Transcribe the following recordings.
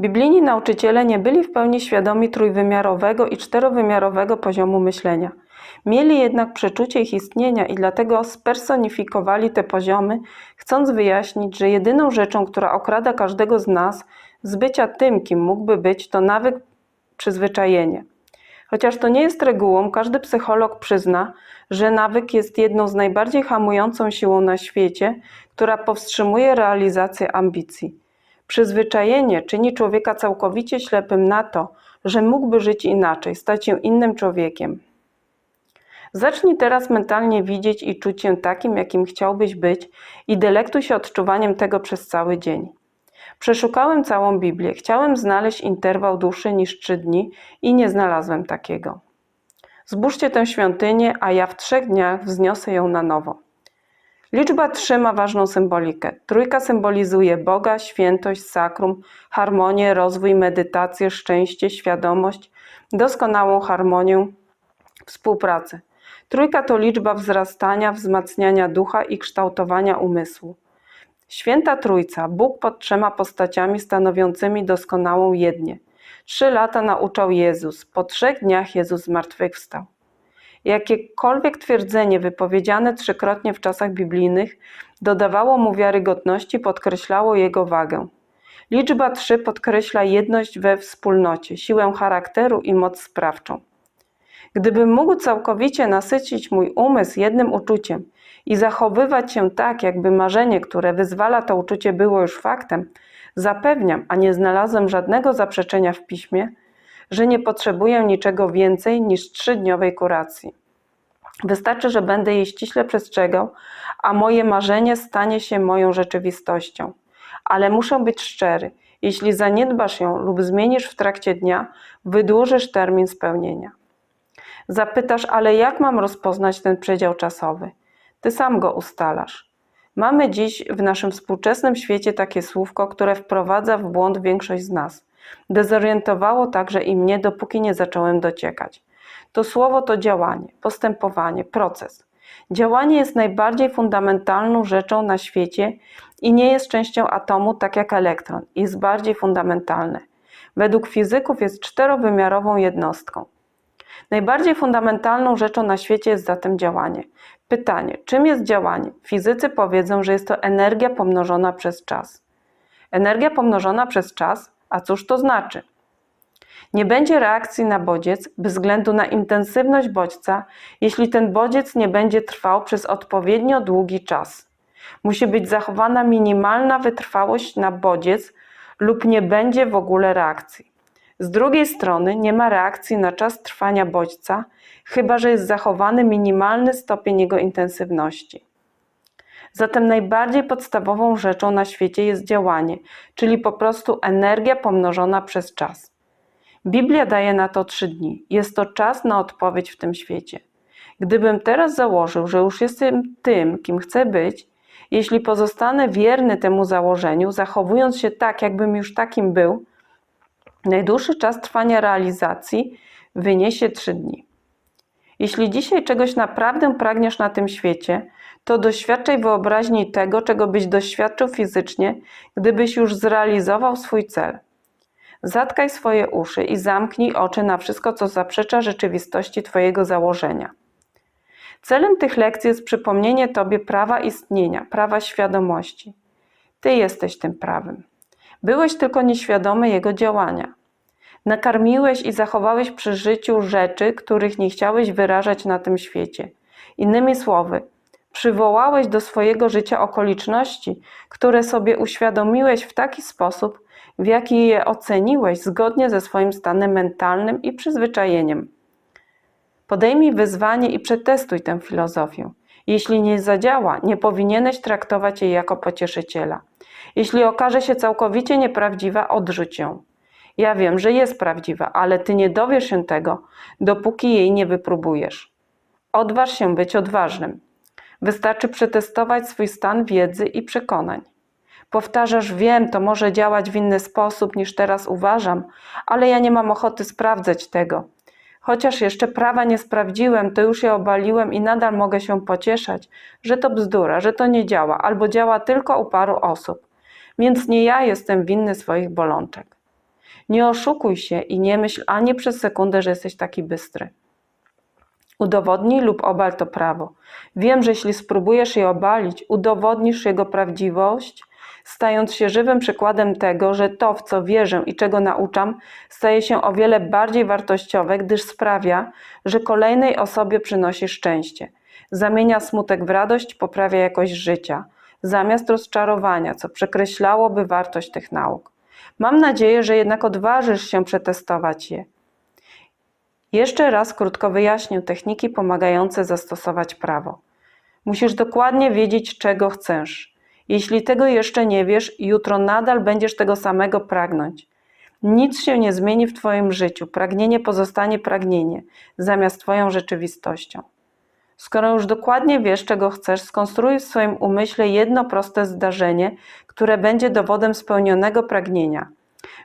Biblijni nauczyciele nie byli w pełni świadomi trójwymiarowego i czterowymiarowego poziomu myślenia. Mieli jednak przeczucie ich istnienia i dlatego spersonifikowali te poziomy, chcąc wyjaśnić, że jedyną rzeczą, która okrada każdego z nas z bycia tym, kim mógłby być, to nawyk, przyzwyczajenie. Chociaż to nie jest regułą, każdy psycholog przyzna, że nawyk jest jedną z najbardziej hamującą siłą na świecie, która powstrzymuje realizację ambicji. Przyzwyczajenie czyni człowieka całkowicie ślepym na to, że mógłby żyć inaczej, stać się innym człowiekiem. Zacznij teraz mentalnie widzieć i czuć się takim, jakim chciałbyś być i delektuj się odczuwaniem tego przez cały dzień. Przeszukałem całą Biblię, chciałem znaleźć interwał dłuższy niż trzy dni i nie znalazłem takiego. Zbóżcie tę świątynię, a ja w trzech dniach wzniosę ją na nowo. Liczba trzy ma ważną symbolikę. Trójka symbolizuje Boga, świętość, sakrum, harmonię, rozwój, medytację, szczęście, świadomość, doskonałą harmonię, współpracę. Trójka to liczba wzrastania, wzmacniania ducha i kształtowania umysłu. Święta Trójca, Bóg pod trzema postaciami stanowiącymi doskonałą jednię. Trzy lata nauczał Jezus, po trzech dniach Jezus zmartwychwstał. Jakiekolwiek twierdzenie wypowiedziane trzykrotnie w czasach biblijnych dodawało mu wiarygodności, podkreślało jego wagę. Liczba trzy podkreśla jedność we wspólnocie, siłę charakteru i moc sprawczą. Gdybym mógł całkowicie nasycić mój umysł jednym uczuciem i zachowywać się tak, jakby marzenie, które wyzwala to uczucie, było już faktem, zapewniam, a nie znalazłem żadnego zaprzeczenia w piśmie, że nie potrzebuję niczego więcej niż trzydniowej kuracji. Wystarczy, że będę jej ściśle przestrzegał, a moje marzenie stanie się moją rzeczywistością. Ale muszę być szczery. Jeśli zaniedbasz ją lub zmienisz w trakcie dnia, wydłużysz termin spełnienia. Zapytasz, ale jak mam rozpoznać ten przedział czasowy? Ty sam go ustalasz. Mamy dziś w naszym współczesnym świecie takie słówko, które wprowadza w błąd większość z nas. Dezorientowało także i mnie, dopóki nie zacząłem dociekać. To słowo to działanie, postępowanie, proces. Działanie jest najbardziej fundamentalną rzeczą na świecie i nie jest częścią atomu, tak jak elektron, jest bardziej fundamentalne. Według fizyków jest czterowymiarową jednostką. Najbardziej fundamentalną rzeczą na świecie jest zatem działanie. Pytanie, czym jest działanie? Fizycy powiedzą, że jest to energia pomnożona przez czas. Energia pomnożona przez czas, a cóż to znaczy? Nie będzie reakcji na bodziec bez względu na intensywność bodźca, jeśli ten bodziec nie będzie trwał przez odpowiednio długi czas. Musi być zachowana minimalna wytrwałość na bodziec lub nie będzie w ogóle reakcji. Z drugiej strony nie ma reakcji na czas trwania bodźca, chyba że jest zachowany minimalny stopień jego intensywności. Zatem najbardziej podstawową rzeczą na świecie jest działanie, czyli po prostu energia pomnożona przez czas. Biblia daje na to trzy dni. Jest to czas na odpowiedź w tym świecie. Gdybym teraz założył, że już jestem tym, kim chcę być, jeśli pozostanę wierny temu założeniu, zachowując się tak, jakbym już takim był, najdłuższy czas trwania realizacji wyniesie trzy dni. Jeśli dzisiaj czegoś naprawdę pragniesz na tym świecie, to doświadczaj wyobraźni tego, czego byś doświadczył fizycznie, gdybyś już zrealizował swój cel. Zatkaj swoje uszy i zamknij oczy na wszystko, co zaprzecza rzeczywistości Twojego założenia. Celem tych lekcji jest przypomnienie Tobie prawa istnienia, prawa świadomości. Ty jesteś tym prawem. Byłeś tylko nieświadomy jego działania. Nakarmiłeś i zachowałeś przy życiu rzeczy, których nie chciałeś wyrażać na tym świecie. Innymi słowy, przywołałeś do swojego życia okoliczności, które sobie uświadomiłeś w taki sposób, w jaki je oceniłeś zgodnie ze swoim stanem mentalnym i przyzwyczajeniem. Podejmij wyzwanie i przetestuj tę filozofię. Jeśli nie zadziała, nie powinieneś traktować jej jako pocieszyciela. Jeśli okaże się całkowicie nieprawdziwa, odrzuć ją. Ja wiem, że jest prawdziwa, ale ty nie dowiesz się tego, dopóki jej nie wypróbujesz. Odważ się być odważnym. Wystarczy przetestować swój stan wiedzy i przekonań. Powtarzasz, wiem, to może działać w inny sposób niż teraz uważam, ale ja nie mam ochoty sprawdzać tego. Chociaż jeszcze prawa nie sprawdziłem, to już je obaliłem i nadal mogę się pocieszać, że to bzdura, że to nie działa, albo działa tylko u paru osób. Więc nie ja jestem winny swoich bolączek. Nie oszukuj się i nie myśl ani przez sekundę, że jesteś taki bystry. Udowodnij lub obal to prawo. Wiem, że jeśli spróbujesz je obalić, udowodnisz jego prawdziwość, stając się żywym przykładem tego, że to, w co wierzę i czego nauczam, staje się o wiele bardziej wartościowe, gdyż sprawia, że kolejnej osobie przynosi szczęście. Zamienia smutek w radość, poprawia jakość życia, zamiast rozczarowania, co przekreślałoby wartość tych nauk. Mam nadzieję, że jednak odważysz się przetestować je. Jeszcze raz krótko wyjaśnię techniki pomagające zastosować prawo. Musisz dokładnie wiedzieć, czego chcesz. Jeśli tego jeszcze nie wiesz, jutro nadal będziesz tego samego pragnąć. Nic się nie zmieni w Twoim życiu. Pragnienie pozostanie pragnienie, zamiast Twoją rzeczywistością. Skoro już dokładnie wiesz, czego chcesz, skonstruuj w swoim umyśle jedno proste zdarzenie, które będzie dowodem spełnionego pragnienia.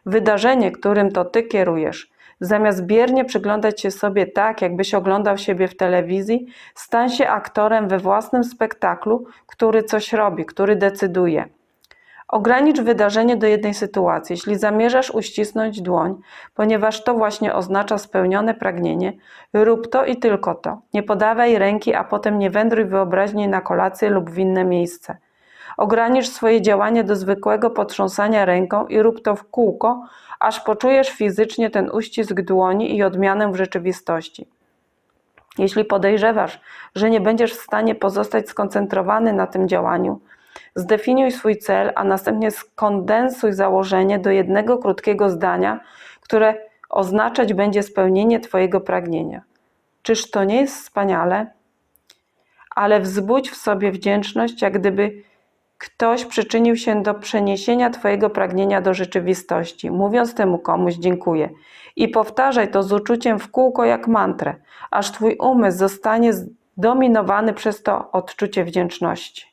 Wydarzenie, którym to Ty kierujesz. Zamiast biernie przyglądać się sobie tak, jakbyś oglądał siebie w telewizji, stań się aktorem we własnym spektaklu, który coś robi, który decyduje. Ogranicz wydarzenie do jednej sytuacji. Jeśli zamierzasz uścisnąć dłoń, ponieważ to właśnie oznacza spełnione pragnienie, rób to i tylko to. Nie podawaj ręki, a potem nie wędruj wyobraźni na kolację lub w inne miejsce. Ogranicz swoje działanie do zwykłego potrząsania ręką i rób to w kółko, aż poczujesz fizycznie ten uścisk dłoni i odmianę w rzeczywistości. Jeśli podejrzewasz, że nie będziesz w stanie pozostać skoncentrowany na tym działaniu, zdefiniuj swój cel, a następnie skondensuj założenie do jednego krótkiego zdania, które oznaczać będzie spełnienie Twojego pragnienia. Czyż to nie jest wspaniale? Ale wzbudź w sobie wdzięczność, jak gdyby ktoś przyczynił się do przeniesienia Twojego pragnienia do rzeczywistości, mówiąc temu komuś dziękuję. I powtarzaj to z uczuciem w kółko jak mantrę, aż Twój umysł zostanie zdominowany przez to odczucie wdzięczności.